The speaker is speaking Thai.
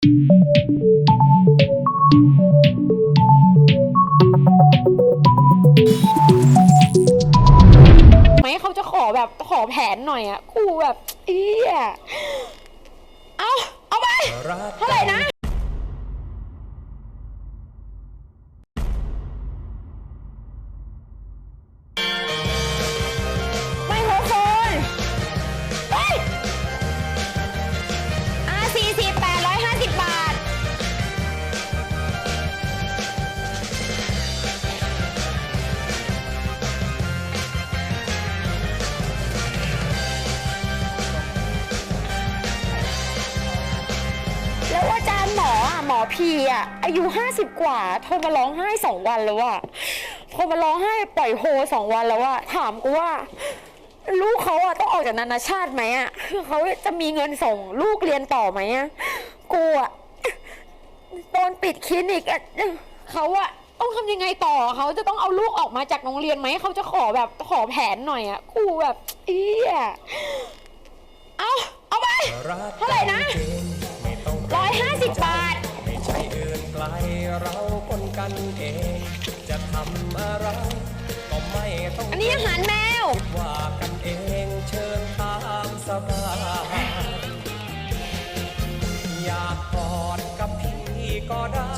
ไหมเขาจะขอแบบขอแผนหน่อยอะกูแบบเอียเอาเอาไปเท่าไหร่ แล้วอาจารย์หมออะหมอพีอะอายุห้าสิบกว่าโทรมาร้องไห้สองวันแล้วอะโทรมาร้องไห้ปล่อยโฮสองวันแล้วอะถามกูว่า ลูกเขาอะต้องออกจากนานาชาติไหมอะคือเขาจะมีเงินส่งลูกเรียนต่อไหมอะกูอะตอนปิดคลินิกอะเขาอะต้องทำยังไงต่อเขาจะต้องเอาลูกออกมาจากโรงเรียนไหมเขาจะขอแบบขอแผนหน่อยอะกูแบบเอียเอาเอาไปเท่าไหร่นะ 150 บาท ไม่ใช่อื่นไกลเราคนกันเอง จะทำอะไรก็ไม่ต้องอันนี้อาหารแมว ว่ากันเองเชิญตามสบายอยากกอดกับพี่ก็ได้